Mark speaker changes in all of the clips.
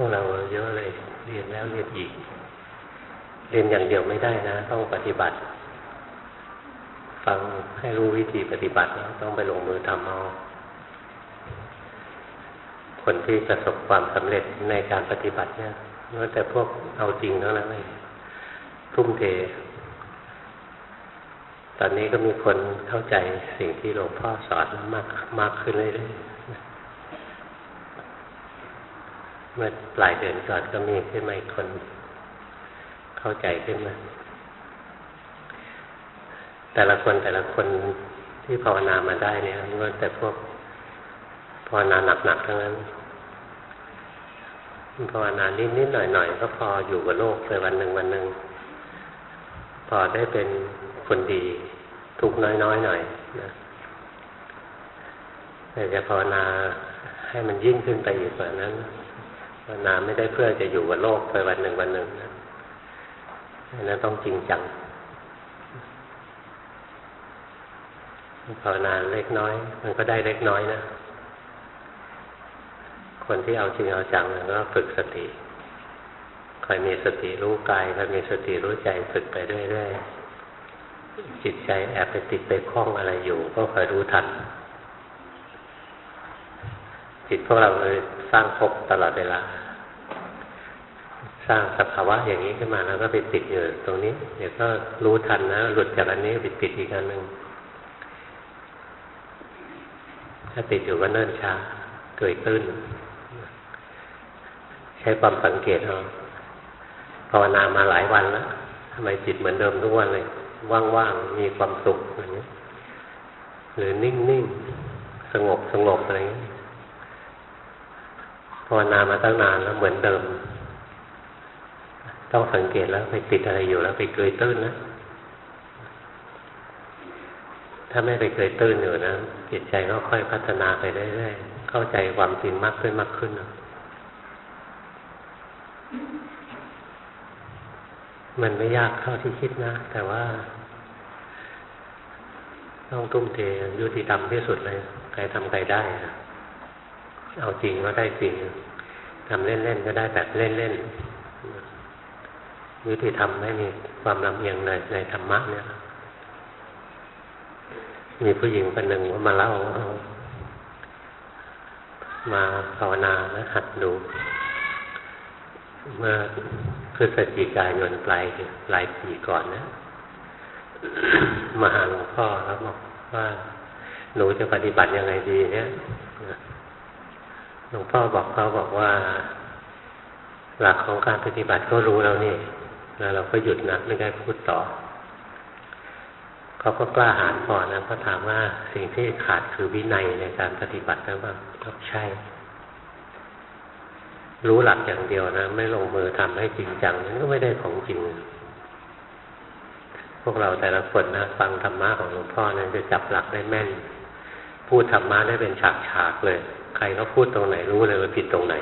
Speaker 1: วกเราเยอะเลย เรียนแล้วเรียนอีก เรียนอย่างเดียวไม่ได้นะ ต้องปฏิบัติ ฟังให้รู้วิธีปฏิบัติแล้วต้องไปลงมือทำเอาคนที่ประสบความสำเร็จในการปฏิบัติเนี่ยล้วนแต่พวกเอาจริงทั้งนั้นเลยทุ่มเท ตอนนี้ก็มีคนเข้าใจสิ่งที่หลวงพ่อสอนมากมากขึ้นเรื่อยๆ เมื่อปลายเดือนก่อนก็มีขึ้นมาอีกคน เข้าใจขึ้นมา แต่ละคนแต่ละคนที่ภาวนามาได้เนี่ยล้วนแต่พวกภาวนาหนักๆทั้งนั้นภาวนานิดๆหน่อยๆก็พออยู่กับโลกไปวันหนึ่งวันหนึ่งพอได้เป็นคนดีทุกน้อยๆหน่อยนะแต่จะภาวนาให้มันยิ่งขึ้นไปอีกกว่านั้น ภาวนาไม่ได้เพื่อจะอยู่กับโลกไปวันหนึ่งวันหนึ่งนะนั้นต้องจริงจังภาวนาเล็กน้อย มันก็ได้เล็กน้อยนะ คนที่เอาจริงเอาจังก็ฝึกสติคอยมีสติรู้กายคอยมีสติรู้ใจฝึกไปเรื่อยๆจิตใจแอบไปติดไปคล้องอะไรอยู่ ก็คอยรู้ทัน จิตพวกเราเลยสร้างภพตลอดเวลา สร้างสภาวะอย่างนี้ขึ้นมาแล้วก็ไปติดอยู่ตรงนี้ เดี๋ยวก็รู้ทันนะหลุดจากอันนี้ไปติดอีกอันหนึ่งถ้าติดอยู่ก็เนิ่นช้าเกิดตื้น ใช้ความสังเกตเอาภาวนามาหลายวันแล้วทำไมจิตเหมือนเดิมทุกวันเลย ว่างๆมีความสุขอะไรเงี้ยหรือนิ่งๆ สงบสงบอะไรเงี้ย ภาวนามาตั้งนานแล้วเหมือนเดิม ต้องสังเกตแล้วไปติดอะไรอยู่แล้วไปเกยตื้นนะ ถ้าไม่ไปเกยตื้นอยู่นะจิตใจก็ค่อยพัฒนาไปเรื่อยๆเข้าใจความจริงมากขึ้นมากขึ้นนะมันไม่ยากเท่าที่คิดนะ แต่ว่า ต้องทุ่มเทยุติธรรมที่สุดเลยใครทำใครได้ เอาจริงก็ได้จริงทำเล่นๆก็ได้แบบเล่นๆยุติธรรมไม่มีความลำเอียงในในธรรมะเนี่ย มีผู้หญิงคนหนึ่งว่ามาเล่า มาภาวนาแล้วหัดดูเมื่อพฤศจิกายนปลายปลายปีก่อนนะมาหาหลวงพ่อแล้วบอกว่าหนูจะปฏิบัติยังไงดีเนี่ย หลวงพ่อบอกเขาบอกว่า หลักของการปฏิบัติก็รู้แล้วนี่แล้วเราก็หยุดนะไม่ได้พูดต่อ เขาก็กล้าหาญพอนะเขาถามว่าสิ่งที่ขาดคือวินัยในการปฏิบัติแล้วบ้างก็ใช่ รู้หลักอย่างเดียวนะ ไม่ลงมือทำให้จริงจังนั้นก็ไม่ได้ของจริง พวกเราแต่ละคนนะฟังธรรมะของหลวงพ่อนะจะจับหลักได้แม่น พูดธรรมะได้เป็นฉากๆเลยใครก็พูดตรงไหนรู้เลยว่าผิดตรงไหน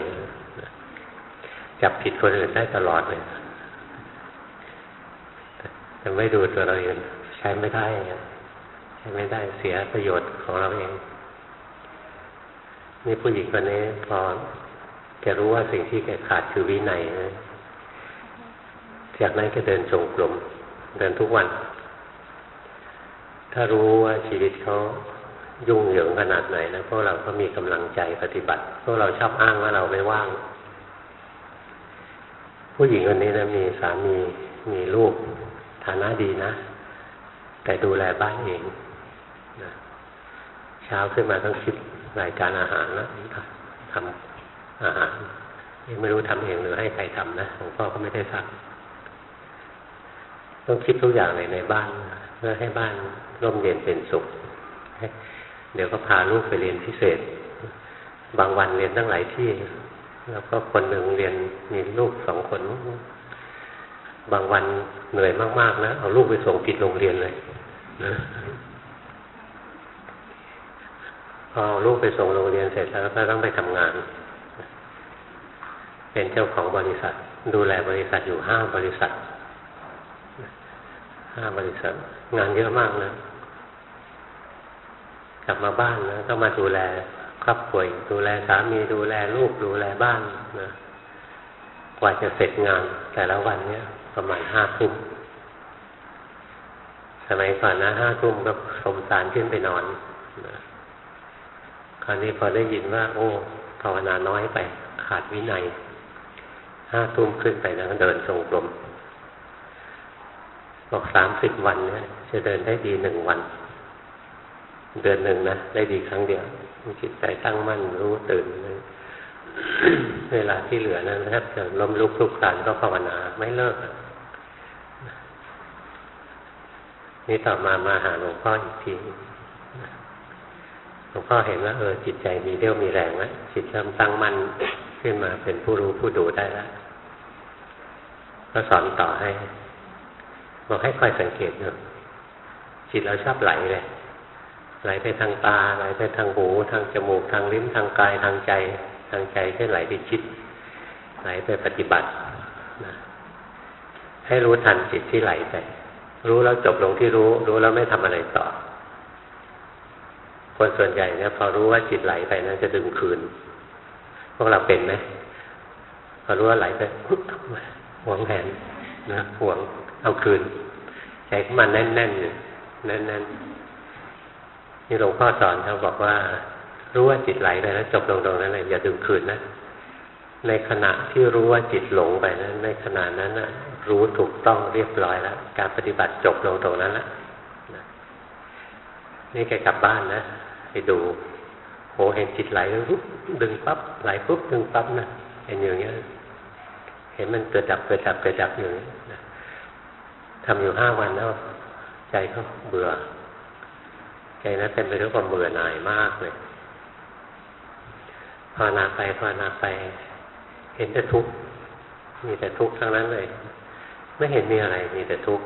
Speaker 1: จับผิดคนอื่นได้ตลอดเลยแต่ไม่ดูตัวเราเองใช้ไม่ได้ใช้ไม่ได้เสียประโยชน์ของเราเองนี่ผู้หญิงคนนี้พอแกรู้ว่าสิ่งที่แกขาดคือวินัยนะจากนั้นก็เดินจงกรมเดินทุกวัน ถ้ารู้ว่าชีวิตเขา ยุ่งเหยิงขนาดไหนนะพวกเราก็มีกำลังใจปฏิบัติ พวกเราชอบอ้างว่าเราไม่ว่าง ผู้หญิงคนนี้นะมีสามีมีลูกฐานะดีนะ แต่ดูแลบ้านเองนะเช้าขึ้นมาต้องคิดรายการอาหารแล้วทำอาหารยังไม่รู้ทำเองหรือให้ใครทำนะหลวงพ่อก็ไม่ได้สั่งต้องคิดทุกอย่างเลยในบ้านเพื่อให้บ้านร่มเย็นเป็นสุข เดี๋ยวก็พาลูกไปเรียนพิเศษ บางวันเรียนตั้งหลายที่ แล้วก็คนหนึ่งเรียนมีลูกสองคน บางวันเหนื่อยมาก ๆ นะ เอาลูกไปส่งผิดโรงเรียนเลยพอลูกไปส่งโรงเรียนเสร็จแล้วก็ต้องไปทำงาน เป็นเจ้าของบริษัท ดูแลบริษัทอยู่ห้าบริษัทห้าบริษัท งานเยอะมากนะ กลับมาบ้านนะก็มาดูแลครอบครัวดูแลสามีดูแลลูกดูแลบ้านนะกว่าจะเสร็จงานแต่ละวันเนี้ยประมาณห้าทุ่มสมัยก่อนนะห้าทุ่มก็สมสารขึ้นไปนอนคราวนี้พอได้ยินว่า โอ้ภาวนาน้อยไป ขาดวินัยห้าทุ่มขึ้นไปแล้วเดินทรงกลมบอกสามสิบวันเนี่ยจะเดินได้ดีหนึ่งวัน เดือนหนึ่งนะได้ดีครั้งเดียวจิตใจตั้งมั่นรู้ตื่นเลยเวลาที่เหลือนะแทบจะล้มลุกคลุกคลานก็ภาวนาไม่เลิก นี่ต่อมามาหาหลวงพ่ออีกทีหลวงพ่อเห็นว่าเออจิตใจมีเรี่ยวมีแรงแล้วจิตเริ่มตั้งมั่นขึ้นมาเป็นผู้รู้ผู้ดูได้แล้วก็สอนต่อให้ บอกให้คอยสังเกตดูจิตเราชอบไหลเลย ไหลไปทางตาไหลไปทางหู ทางจมูกทางลิ้นทางกายทางใจ ทางใจก็ไหลไปคิด ไหลไปปฏิบัตินะให้รู้ทันจิตที่ไหลไป รู้แล้วจบลงที่รู้ รู้แล้วไม่ทำอะไรต่อ คนส่วนใหญ่เนี่ยพอรู้ว่าจิตไหลไปนะจะดึงคืน พวกเราเป็นไหมพอรู้ว่าไหลไปหวงแหนนะหวงเอาคืนใจของมันแน่นๆอยู่แน่นๆ นี่หลวงพ่อสอนเขาบอกว่า รู้ว่าจิตไหลไปแล้วจบลงตรงนั้นเลยอย่าดึงคืนนะ ในขณะที่รู้ว่าจิตหลงไปนะในขณะนั้นนะรู้ถูกต้องเรียบร้อยแล้ว การปฏิบัติจบลงตรงนั้นแล้วนี่แกกลับบ้านนะไปดูโหเห็นจิตไหลปุ๊บดึงปั๊บไหลปุ๊บดึงปั๊บนะเห็นอย่างเงี้ย เห็นมันเกิดดับเกิดดับเกิดดับอยู่นะทำอยู่ห้าวันแล้ว ใจเขาเบื่อ ใจนั้นเต็มไปด้วยความเบื่อหน่ายมากเลยภาวนาไปภาวนาไป เห็นแต่ทุกข์มีแต่ทุกข์ทั้งนั้นเลย ไม่เห็นมีอะไรมีแต่ทุกข์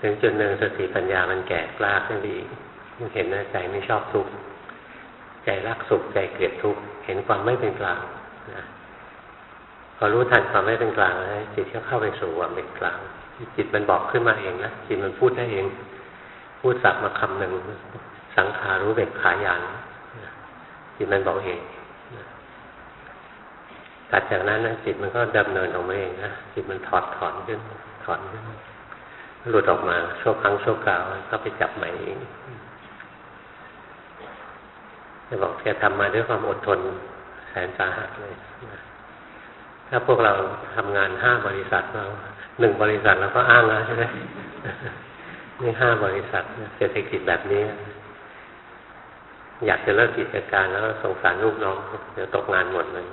Speaker 1: ถึงจุดหนึ่งสติปัญญามันแก่กล้าขึ้นดีมันเห็นว่าใจไม่ชอบทุกข์ใจรักสุขใจเกลียดทุกข์เห็นความไม่เป็นกลางนะพอรู้ทันความไม่เป็นกลางแล้วจิตก็เข้าไปสู่ความเป็นกลาง จิตมันบอกขึ้นมาเองนะจิตมันพูดได้เอง พูดสักมาคำหนึ่งสังขารู้เบกขายานจิตมันบอกเองถัดจากนั้นนะจิตมันก็ดำเนินออกมาเองนะจิตมันถอดถอนขึ้น ถอนขึ้นหลุดออกมาโชคครั้งโชคกล่าวก็ไปจับใหม่เองจะบอกแกทำมาด้วยความอดทนแสนสาหัสเลยถ้าพวกเราทำงานห้าบริษัทเราหนึ่งบริษัทเราก็อ้างแล้วใช่ไหม นี่ห้าบริษัทเศรษฐกิจแบบนี้ อยากจะเลิกกิจการแล้วสงสารลูกน้องเดี๋ยวตกงานหมดเลย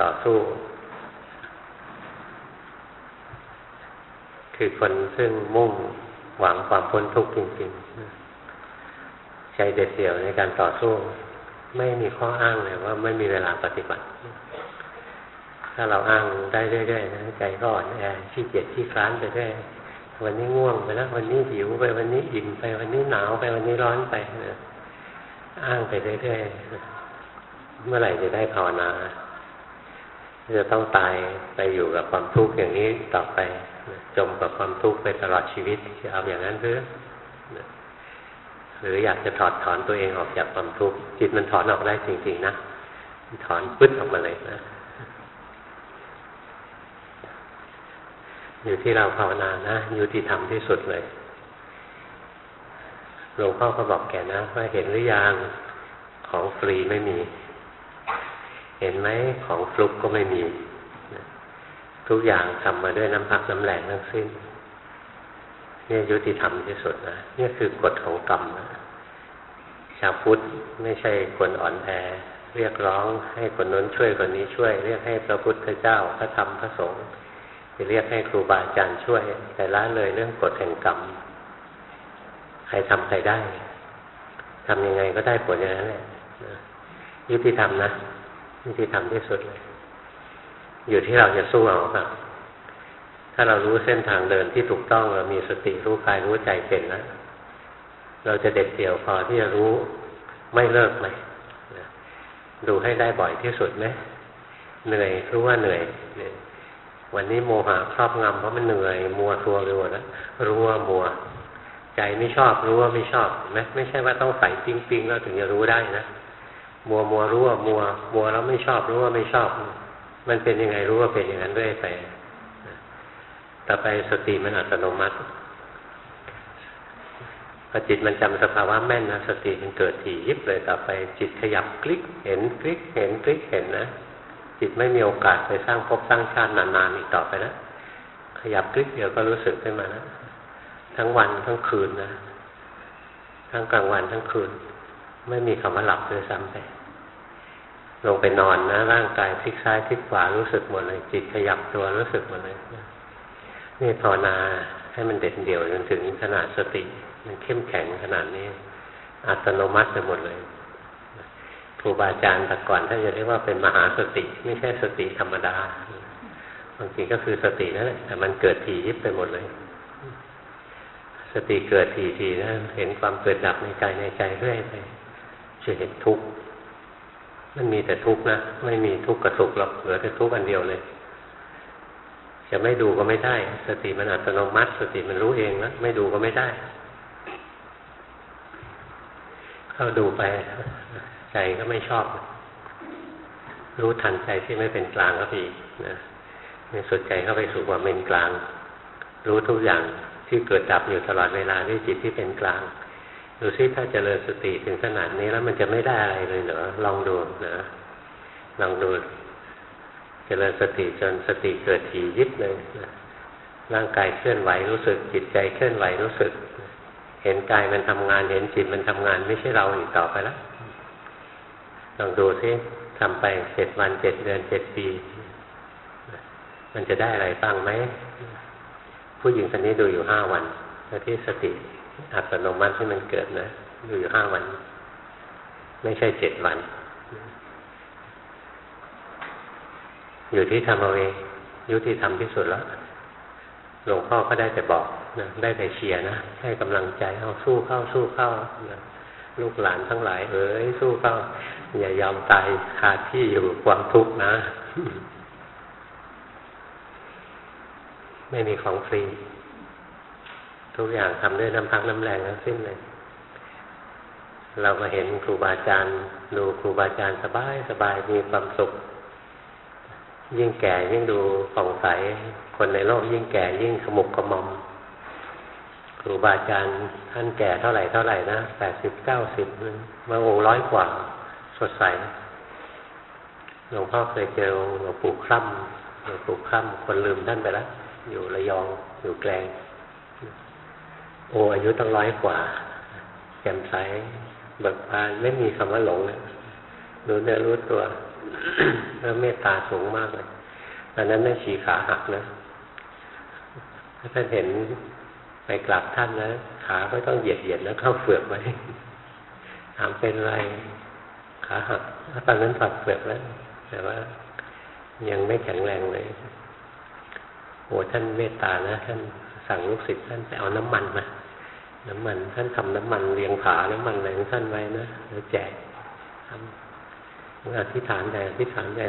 Speaker 1: ต่อสู้ คือคนซึ่งมุ่งหวังความพ้นทุกข์จริงๆ ใจเด็ดเดี่ยวในการต่อสู้ ไม่มีข้ออ้างเลยว่าไม่มีเวลาปฏิบัติ ถ้าเราอ้างได้เรื่อยๆนะใจก็อ่อนแอขี้เกียจขี้คลานไปเรื่อย วันนี้ง่วงไปแล้ววันนี้หิวไปวันนี้อิ่มไปวันนี้หนาวไปวันนี้ร้อนไปนะอ้างไปเรื่อยๆเมื่อไหร่จะได้ภาวนาจะต้องตายไปอยู่กับความทุกข์อย่างนี้ต่อไป จมกับความทุกข์ไปตลอดชีวิตจะเอาอย่างนั้นหรือหรืออยากจะถอดถอนตัวเองออกจากความทุกข์จิตมันถอนออกได้จริง ๆ นะถอนปึ๊ดออกมาเลยนะ อยู่ที่เราภาวนานะอยู่ที่ทำที่สุดเลยหลวงพ่อก็บอกแกนะว่าเห็นหรือยังของฟรีไม่มี เห็นไหมของฟลุกก็ไม่มี ทุกอย่างทำมาด้วยน้ำพักน้ำแรงทั้งสิ้นนี่ยุติธรรมที่สุดนะนี่คือกฎของกรรมนะชาวพุทธไม่ใช่คนอ่อนแอเรียกร้องให้คนน้นช่วยคนนี้ช่วย เรียกให้พระพุทธเจ้าพระธรรมพระสงฆ์ เรียกให้ครูบาอาจารย์ช่วย แต่ละเลยเรื่องกฎแห่งกรรม ใครทำใครได้ทำยังไงก็ได้ผลอย่างนั้นแหละยุติธรรมนะนี่ที่ทำที่สุดเลย อยู่ที่เราจะสู้เอาแบบถ้าเรารู้เส้นทางเดินที่ถูกต้องเรามีสติรู้กายรู้ใจเป็นแล้วเราจะเด็ดเดี่ยวพอที่จะรู้ไม่เลิกไหมดูให้ได้บ่อยที่สุดไหมเหนื่อยรู้ว่าเหนื่อย วันนี้โมหะครอบงำเพราะมันเหนื่อย มัวทัวไปหมดแล้วรู้ว่ามัว ใจไม่ชอบรู้ว่าไม่ชอบไหมไม่ใช่ว่าต้องใส่ปิ้งปิ้งแล้วถึงจะรู้ได้นะมัวมัวรู้ว่ามัว มัวแล้วไม่ชอบรู้ว่าไม่ชอบ มันเป็นยังไงรู้ว่าเป็นอย่างนั้นเรื่อยไปต่อไปสติมันอัตโนมัติพอจิตมันจำสภาวะแม่นนะสติมันเกิดถี่ยิบเลยต่อไปจิตขยับคลิกเห็นคลิกเห็นคลิกเห็นนะ จิตไม่มีโอกาสไปสร้างภพสร้างชาตินานๆอีกต่อไปนะขยับคลิกเดียวก็รู้สึกขึ้นมานะทั้งวันทั้งคืนนะ ทั้งกลางวันทั้งคืน ไม่มีคำว่าหลับเลยซ้ำไปลงไปนอนนะ ร่างกายพลิกซ้ายพลิกขวารู้สึกหมดเลย จิตขยับตัวรู้สึกหมดเลยนี่ภาวนาให้มันเด็ดเดี่ยวจนถึงขนาดสติ มันเข้มแข็งขนาดนี้ อัตโนมัติไปหมดเลย ครูบาอาจารย์แต่ก่อนท่านจะเรียกว่าเป็นมหาสติ ไม่ใช่สติธรรมดาบางทีก็คือสตินั่นแหละแต่มันเกิดทียิบไปหมดเลย สติเกิดทีทีนะเห็นความเกิดดับในใจในใจเรื่อยไปจะเห็นทุกข์มันมีแต่ทุกข์นะไม่มีทุกข์กับสุขหรอกเหลือแต่ทุกข์อันเดียวเลยจะไม่ดูก็ไม่ได้ สติมันอัตโนมัติ สติมันรู้เองแล้วไม่ดูก็ไม่ได้ เข้าดูไป ใจก็ไม่ชอบ รู้ทันใจที่ไม่เป็นกลางก็ดีนะในสุดใจเข้าไปสู่ความเป็นกลาง รู้ทุกอย่างที่เกิดดับอยู่ตลอดเวลาด้วยจิตที่เป็นกลางดูซิถ้าเจริญสติถึงขนาดนี้แล้วมันจะไม่ได้อะไรเลยเหรอลองดูนะลองดูจริญสติจนสติเกิดถี่ยิบเลยร่างกายเคลื่อนไหวรู้สึก จิตใจเคลื่อนไหวรู้สึก เห็นกายมันทำงานเห็นจิตมันทำงานไม่ใช่เราอีกต่อไปแล้ว ลองดูซิทำไปเจ็ดวันเจ็ดเดือนเจ็ดปี มันจะได้อะไรบ้างไหม ผู้หญิงคนนี้ดูอยู่ห้าวันแล้วที่สติอัตโนมัติที่มันเกิดนะ ดูอยู่ห้าวัน ไม่ใช่เจ็ดวัน อยู่ที่ทำเอาเองยุติธรรมที่สุดแล้วหลวงพ่อก็ได้แต่บอกนะได้แต่เชียร์นะให้กำลังใจเอาสู้เข้าสู้เข้านะ ลูกหลานทั้งหลาย เอ้ยสู้เข้าอย่ายอมตายคาที่อยู่ความทุกข์นะ ไม่มีของฟรี ทุกอย่างทำด้วยน้ำพักน้ำแรงทั้งสิ้นเลย เรามาเห็นครูบาอาจารย์ดูครูบาอาจารย์สบายสบายมีความสุข ยิ่งแก่ยิ่งดูผ่องใสคนในโลกยิ่งแก่ยิ่งขมุกขมอม ครูบาอาจารย์ท่านแก่เท่าไหร่เท่าไหร่นะแปดสิบเก้าสิบมาองค์ร้อยกว่า สดใสหลวงพ่อเคยเจอหลวงปู่คร่ำหลวงปู่คร่ำคนลืมท่านไปแล้วอยู่ระยองอยู่แกลง โออายุตั้งร้อยกว่าแจ่มใสเบิกบานไม่มีคำว่าหลงเลยรู้เนื้อรู้ตัวแล้วเมตตาสูงมากเลยตอนนั้นแม่ชีขาหักนะท่านเห็น ไปกราบท่านนะขาก็ต้องเหยียดเหยียดแล้วเข้าเฟือกไว้ถามเป็นไรขาหักตอนนั้นถอดเฟือกแล้ว แต่ว่ายังไม่แข็งแรงเลยโอ้ท่านเมตตานะท่านสั่งลูกศิษย์ท่านไปเอาน้ำมันมาน้ำมัน ท่านทำน้ำมันเรียงผาน้ำมันอะไรของท่านไว้นะแล้วแจกทำอธิษฐานใหญ่อธิษฐานใหญ่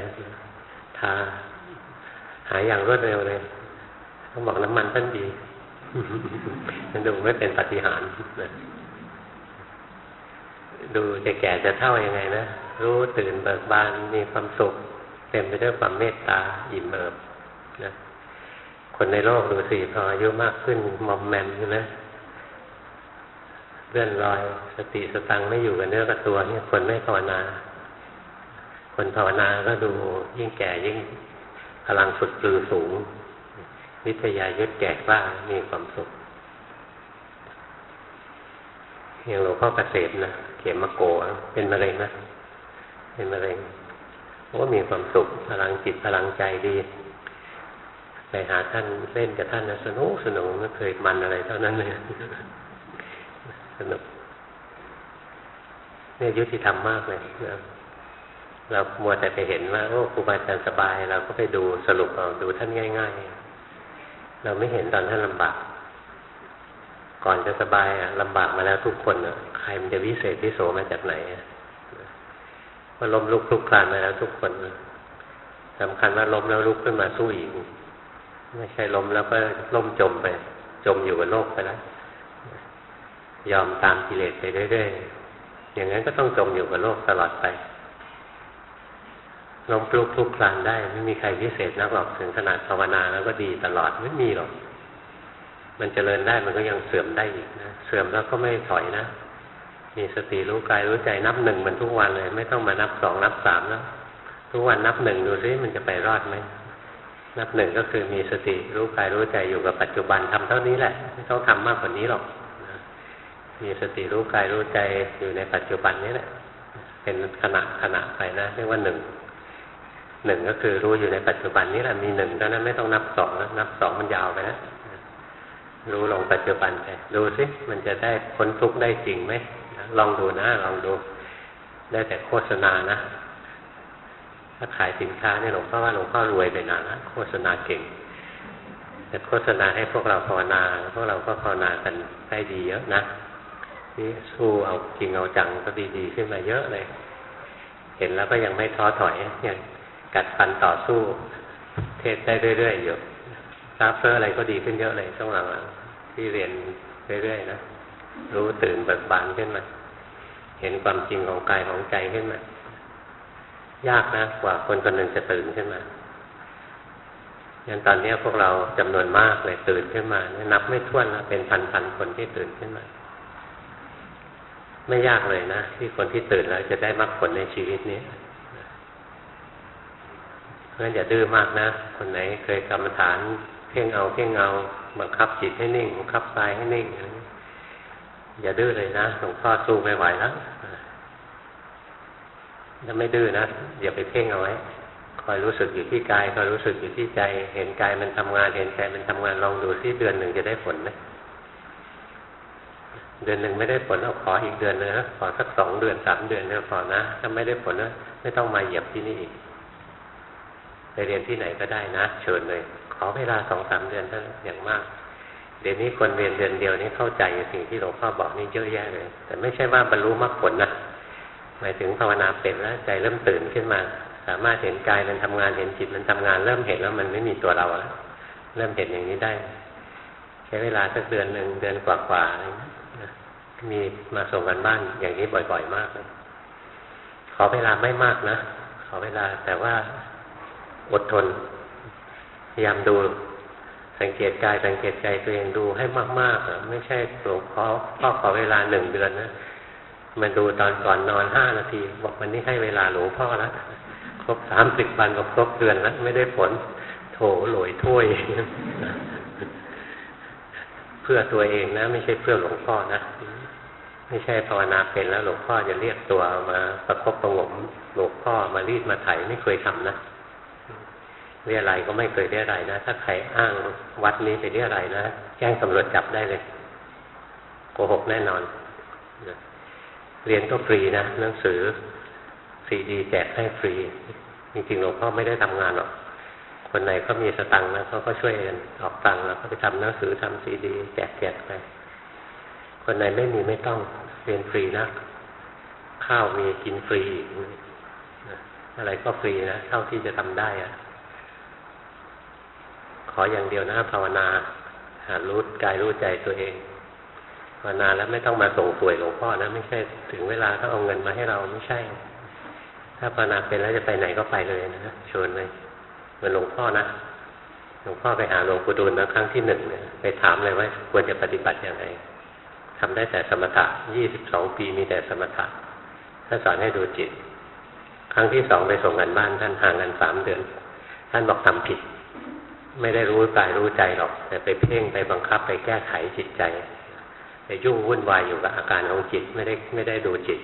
Speaker 1: ทาหายอย่างรวดเร็วเลยต้องบอกน้ำมันท่านดี มันดูไม่เป็นปฏิหารนะดูจะแก่จะเท่ายังไงนะ รู้ตื่นเบิกบานมีความสุข เต็มไปด้วยความเมตตาอิ่มเอิบนะคนในโลกดูสิพออายุมากขึ้นมอมแมมใช่ไหมเลื่อนลอย สติสตังไม่อยู่กับเนื้อกับตัวเนี่ยคนไม่ภาวนา คนภาวนาก็ดูยิ่งแก่ยิ่งพลังสุดคือสูง วิทยายุทธแก่กล้ามีความสุขอย่างหลวงพ่อเกษมนะเขมมะโกเป็นมะเร็งนะเป็นมะเร็งว่ามีความสุขพลังจิตพลังใจดี ไปหาท่านเล่นกับท่านนะสนุกสนุกไม่เคยมันอะไรเท่านั้นเลยสนุกเนี่ยยุติธรรมมากเลยนะเรามัวแต่ไปเห็นว่าโอ้ครูบาอาจารย์สบาย เราก็ไปดูสรุปเอาดูท่านง่าย ๆ เราไม่เห็นตอนท่านลำบาก ก่อนจะสบายอะลำบากมาแล้วทุกคนอะใครมันจะวิเศษวิโสมาจากไหนว่าล้มลุกคลุกคลานมาแล้วทุกคนสำคัญว่าล้มแล้วลุกขึ้นมาสู้อีกไม่ใช่ล้มแล้วก็ล้มจมไป จมอยู่กับโลกไปแล้วยอมตามกิเลสไปเรื่อยๆอย่างนั้นก็ต้องจมอยู่กับโลกตลอดไป ล้มลุกคลุกคลานได้ ไม่มีใครพิเศษนักหรอกถึงขนาดภาวนาแล้วก็ดีตลอดไม่มีหรอก มันเจริญได้มันก็ยังเสื่อมได้อีกนะเสื่อมแล้วก็ไม่ถอยนะ มีสติรู้กายรู้ใจนับหนึ่งมันทุกวันเลย ไม่ต้องมานับสองนับสามแล้วทุกวันนับหนึ่งดูซิมันจะไปรอดไหมนับหนึ่งก็คือมีสติรู้กายรู้ใจอยู่กับปัจจุบันทำเท่านี้แหละไม่ต้องทำมากกว่านี้หรอกมีสติรู้กายรู้ใจอยู่ในปัจจุบันนี้แหละเป็นขณะขณะไปนะเรียกว่าหนึ่ง หนึ่งก็คือรู้อยู่ในปัจจุบันนี้แหละมีหนึ่งเท่านั้นไม่ต้องนับสองนับสองมันยาวไปนะรู้ลงปัจจุบันไปดูสิมันจะได้พ้นทุกข์ได้จริงไหมลองดูนะลองดู ได้แต่โฆษณานะถ้าขายสินค้าเนี่ยหลวงพ่อว่าหลวงพ่อรวยไปนานแล้วโฆษณาเก่งแต่โฆษณาให้พวกเราภาวนาพวกเราก็ภาวนากันได้ดีเยอะนะนี่สู้เอาจริงเอาจังก็ดีๆขึ้นมาเยอะเลย เห็นแล้วก็ยังไม่ท้อถอยยัง กัดฟันต่อสู้ เทศได้เรื่อยๆอยู่ทราบเพื่ออะไรก็ดีขึ้นเยอะเลยช่วงหลังที่เรียนเรื่อยๆนะรู้ตื่นเบิกบานขึ้นมา เห็นความจริงของกายของใจขึ้นมา ยากนะกว่าคนคนหนึ่งจะตื่นขึ้นมาอย่างตอนนี้พวกเราจำนวนมากเลยตื่นขึ้นมา นับไม่ถ้วนแล้วเป็นพันๆคนที่ตื่นขึ้นมา ไม่ยากเลยนะที่คนที่ตื่นแล้วจะได้มรรคผลในชีวิตนี้ ราะั้นอย่าดื้อมากนะ คนไหนเคยกรรมฐานเพ่งเอาเพ่งเอาบังคับจิตให้นิ่งบังคับกายให้นิ่งอย่าดื้อเลยนะหลวงพ่อสู้ไม่ไหวแล้วถ้าไม่ดื้อนะอย่าไปเพ่งเอาไว้คอยรู้สึกอยู่ที่กายคอยรู้สึกอยู่ที่ใจ เห็นกายมันทำงาน เห็นใจมันทำงานลองดูที่เดือนหนึ่งจะได้ผลไหมเดือนหนึ่งไม่ได้ผลเอาขออีกเดือนนะขอสักสองเดือนสามเดือนเนี่ยพอนะถ้าไม่ได้ผลนะไม่ต้องมาเหยียบที่นี่อีก ไปเรียนที่ไหนก็ได้นะเชิญเลย ขอเวลาสองสามเดือนเท่านั้นอย่างมาก เดี๋ยวนี้คนเรียนเดือนเดียวนี้เข้าใจสิ่งที่หลวงพ่อบอกนี่เยอะแยะเลย แต่ไม่ใช่ว่าบรรลุมรรคผลนะหมายถึงภาวนาเป็นแล้วใจเริ่มตื่นขึ้นมา สามารถเห็นกายมันทำงานเห็นจิตมันทำงาน เริ่มเห็นแล้วมันไม่มีตัวเราแล้วเริ่มเห็นอย่างนี้ได้ ใช้เวลาสักเดือนหนึ่งเดือนกว่าๆมีมาส่งกันบ้านอย่างนี้บ่อย ๆ มากเลยขอเวลาไม่มากนะขอเวลาแต่ว่า อดทน พยายามดู สังเกตกายสังเกตใจตัวเองดูให้มากๆอะไม่ใช่หลวงพ่อพ่อขอเวลาหนึ่งเดือนนะมันดูตอนก่อนนอนห้านาที บอกวันนี้ให้เวลาหลวงพ่อแล้วครบสามสิบวันกับครบเดือนแล้วไม่ได้ผล โถหลอยถ้วย เพื่อตัวเองนะ ไม่ใช่เพื่อหลวงพ่อนะไม่ใช่ภาวนาเป็นแล้วหลวงพ่อจะเรียกตัวมาประคบประงมหลวงพ่อมารีดมาไถไม่เคยทำนะ เรียอะไรก็ไม่เคยเรียอะไรนะ ถ้าใครอ้างวัดนี้ไปเรียอะไรนะแจ้งตำรวจจับได้เลยโกหกแน่นอนเรียนก็ฟรีนะหนังสือซีดีแจกให้ฟรี จริงๆหลวงพ่อไม่ได้ทำงานหรอก คนไหนเขามีสตังค์นะเขาก็ช่วยกันออกตังค์แล้วก็ไปทำหนังสือทำซีดี แจกแจกไปคนไหนไม่มีไม่ต้องเรียนฟรีนะ ข้าวมีกินฟรี อะไรก็ฟรีนะเท่าที่จะทำได้อะ ขออย่างเดียวนะภาวนาหารู้กายรู้ใจตัวเองภาวนาแล้วไม่ต้องมาส่งสวยหลวงพ่อนะ ไม่ใช่ถึงเวลาเขาเอาเงินมาให้เราไม่ใช่ ถ้าภาวนาเป็นแล้วจะไปไหนก็ไปเลยนะชวนเลยเหมือนหลวงพ่อนะหลวงพ่อไปหาหลวงปู่ดูลนะครั้งที่หนึ่งเนี่ยไปถามเลยว่าควรจะปฏิบัติอย่างไรทำได้แต่สมถะยี่สิบสองปีมีแต่สมถะท่านสอนให้ดูจิต ครั้งที่สองไปส่งกันบ้านท่านห่างกันสามเดือน ท่านบอกทำผิด ไม่ได้รู้กายรู้ใจหรอก แต่ไปเพ่งไปบังคับไปแก้ไขจิตใจไปยุ่งวุ่นวายอยู่กับอาการของจิตไม่ได้ไม่ได้ดูจิต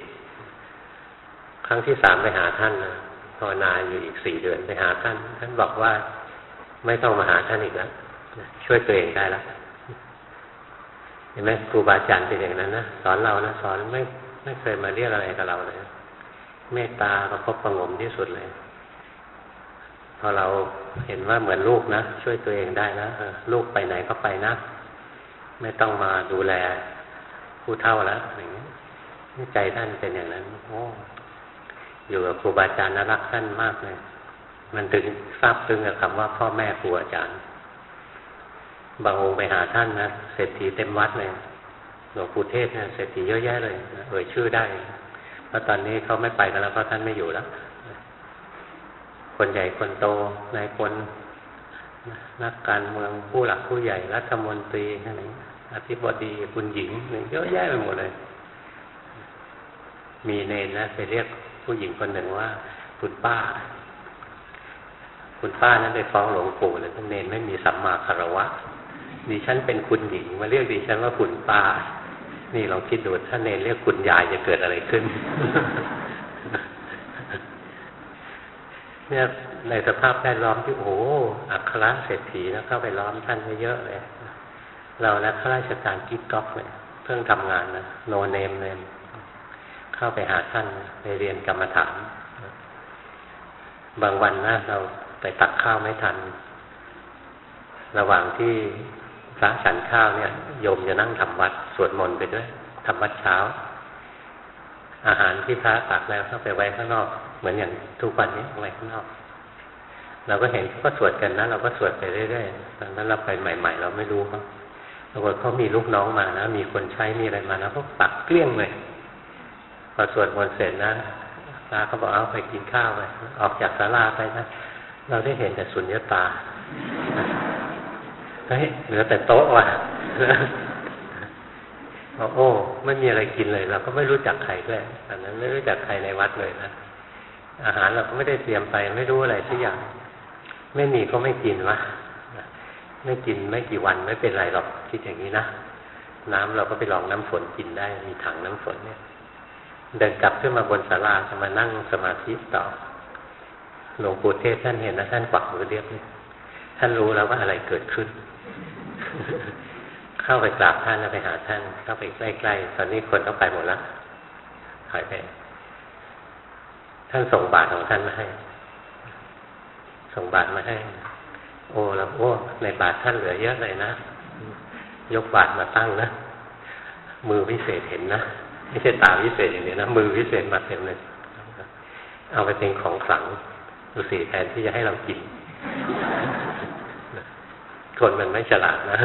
Speaker 1: ครั้งที่สามไปหาท่านนะภาวนาอยู่อีกสี่เดือนไปหาท่าน ท่านบอกว่าไม่ต้องมาหาท่านอีกแล้วช่วยตัวเองได้แล้วเห็นไหมครูบาอาจารย์เป็นอย่างนั้นนะสอนเรานะสอนไม่ไม่เคยมาเรียกอะไรกับเราเลยเมตตาประคบประงมที่สุดเลย พอเราเห็นว่าเหมือนลูกนะช่วยตัวเองได้แล้วลูกไปไหนก็ไปนะ ไม่ต้องมาดูแลผู้เท่าแล้วอย่างนี้ใจท่านเป็นอย่างนั้นโอ้อยู่กับครูบาอาจารย์น่ารักท่านมากเลย มันถึงทราบซึ้งกับคำว่าพ่อแม่ครูอาจารย์ บางองค์ไปหาท่านนะเศรษฐีเต็มวัดเลยหลวงปู่เทศเนี่ยเศรษฐีเยอะแยะเลยเอ่ยชื่อได้เพราะตอนนี้เขาไม่ไปกันแล้วเพราะท่านไม่อยู่แล้ว คนใหญ่คนโตนายพลนักการเมืองผู้หลักผู้ใหญ่รัฐมนตรีอะไรอธิบดีคุณหญิงเยอะแยะไปหมดเลย มีเนนนะไปเรียกผู้หญิงคนหนึ่งว่า คุณป้า คุณป้านั้นไปฟ้องหลวงปู่เลยท่านเนนไม่มีสัมมาคารวะดิฉันเป็นคุณหญิง มาเรียกดิฉันว่าคุณป้า นี่ลองคิดดูถ้าเนนเรียกคุณยายจะเกิดอะไรขึ้น เนี่ยในสภาพแวดล้อมที่โอ้โหอัครเศรษฐีแล้วเข้าไปล้อมท่านเยอะเลย เราและข้าราชการกิ๊กก๊อกเลยเพิ่งทำงานนะโนเนมเลยเข้าไปหาท่านไปเรียนกรรมฐาน บางวันนะเราไปตักข้าวไม่ทัน ระหว่างที่พระฉันข้าวเนี่ยโยมจะนั่งทำวัดสวดมนต์ไปด้วยทำวัดเช้า อาหารที่พระตักแล้วเข้าไปไว้ข้างนอก เหมือนอย่างทุกวันนี้ไว้ข้างนอก เราก็เห็นเขาก็สวดกันนะ เราก็สวดไปเรื่อยๆตอนนั้นเราไปใหม่ ๆ เราไม่รู้เขาปรากฏเขามีลูกน้องมานะ มีคนใช้มีอะไรมานะพวกตักเกลี้ยงเลยพอสวดมนต์เสร็จนะพระเขาบอกเอาไปกินข้าวไปออกจากศาลาไปนะเราได้เห็นแต่สุญญตาเฮ้ยเหลือแต่โต๊ะว่ะบอกโอ้ ไม่มีอะไรกินเลย เราก็ไม่รู้จักใครด้วยตอนนั้นไม่รู้จักใครในวัดเลยนะ อาหารเราก็ไม่ได้เตรียมไป ไม่รู้อะไรสักอย่าง ไม่มีก็ไม่กินวะไม่กินไม่กี่วันไม่เป็นไรหรอกคิดอย่างนี้นะน้ำเราก็ไปลองน้ำฝนกินได้ มีถังน้ำฝนเนี่ย เดินกลับขึ้นมาบนศาลาจะมานั่งสมาธิต่อหลวงปู่เทศท่านเห็นนะท่านกวักมือเรียกเลยท่านรู้แล้วว่าอะไรเกิดขึ้น เข้าไปกราบท่านแล้วไปหาท่านเข้าไปใกล้ๆตอนนี้คนต้องไปหมดแล้วถอยไป ท่านส่งบาตรของท่านมาให้ ส่งบาตรมาให้ โอ้แล้วโอ้ในบาตรท่านเหลือเยอะเลยนะ ยกบาตรมาตั้งนะ มือวิเศษเห็นนะ ไม่ใช่ตาวิเศษอย่างเดียวนะ มือวิเศษมาเต็มเลย เอาไปเป็นของขลังดูสิแทนที่จะให้เรากิน คนมันไม่ฉลาดนะ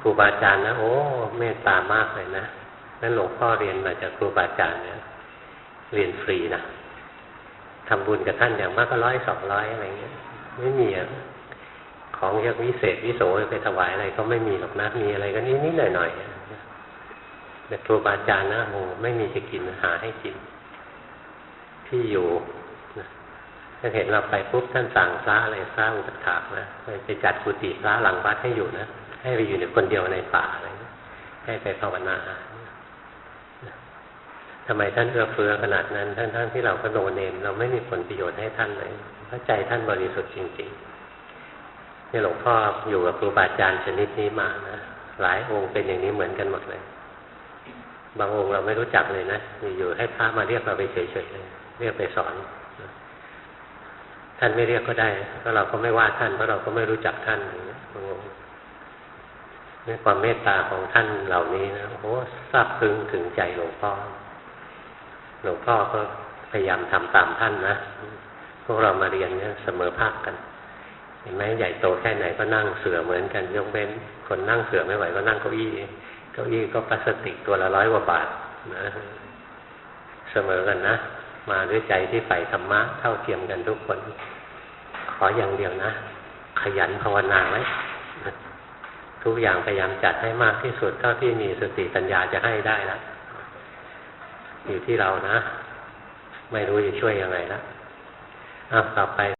Speaker 1: ครูบาอาจารย์นะ โอ้ เมตตามากเลยนะ นั้นหลวงพ่อเรียนมาจากครูบาอาจารย์เนี่ยเรียนฟรีนะทำบุญกับท่านอย่างมากก็ร้อยสองร้อยอะไรเงี้ย ไม่มีอะของเยอะวิเศษวิโสไปถวายอะไรก็ไม่มีหรอกนะมีอะไรก็นิดนิดหน่อยหน่อยแต่ครูบาอาจารย์นะโอ้ไม่มีจะกินหาให้กิน ที่อยู่ถ้าเห็นเราไปปุ๊บท่านสั่งพระอะไรสร้างอุปถากนะไปจัดกุฏิพระหลังวัดให้อยู่นะให้ไปอยู่ในคนเดียวในป่าอะไรให้ไปภาวนา ทำไมท่านเอื้อเฟื้อขนาดนั้นท่านท่านที่เราก็โนเนมเราไม่มีผลประโยชน์ให้ท่านเลยเพราะใจท่านบริสุทธิ์จริงๆนี่หลวงพ่ออยู่กับครูบาอาจารย์ชนิดนี้มานะหลายองค์เป็นอย่างนี้เหมือนกันหมดเลย บางองค์เราไม่รู้จักเลยนะอยู่ให้พระมาเรียกเราไปเฉยๆเลยเรียกไปสอนท่านไม่เรียกก็ได้เพราะเราก็ไม่ว่าท่านเพราะเราก็ไม่รู้จักท่านบางองค์นี่ความเมตตาของท่านเหล่านี้นะโอ้ซาบซึ้งถึงใจหลวงพ่อ หลวงพ่อก็พยายามทำตามท่านนะ พวกเรามาเรียนเนี่ยเสมอภาคกัน เห็นไหมใหญ่โตแค่ไหนก็นั่งเสือเหมือนกัน ยกเว้น คนนั่งเสือไม่ไหวก็นั่งเก้าอี้ เก้าอี้ก็พลาสติกตัวละร้อยกว่าบาทนะ เสมอกันนะ มาด้วยใจที่ใฝ่ธรรมะเท่าเทียมกันทุกคน ขออย่างเดียวนะ ขยันภาวนาไว้ทุกอย่างพยายามจัดให้มากที่สุดเท่าที่มีสติปัญญาจะให้ได้แล้ว อยู่ที่เรานะ ไม่รู้จะช่วยยังไงแล้วอ้าวต่อไป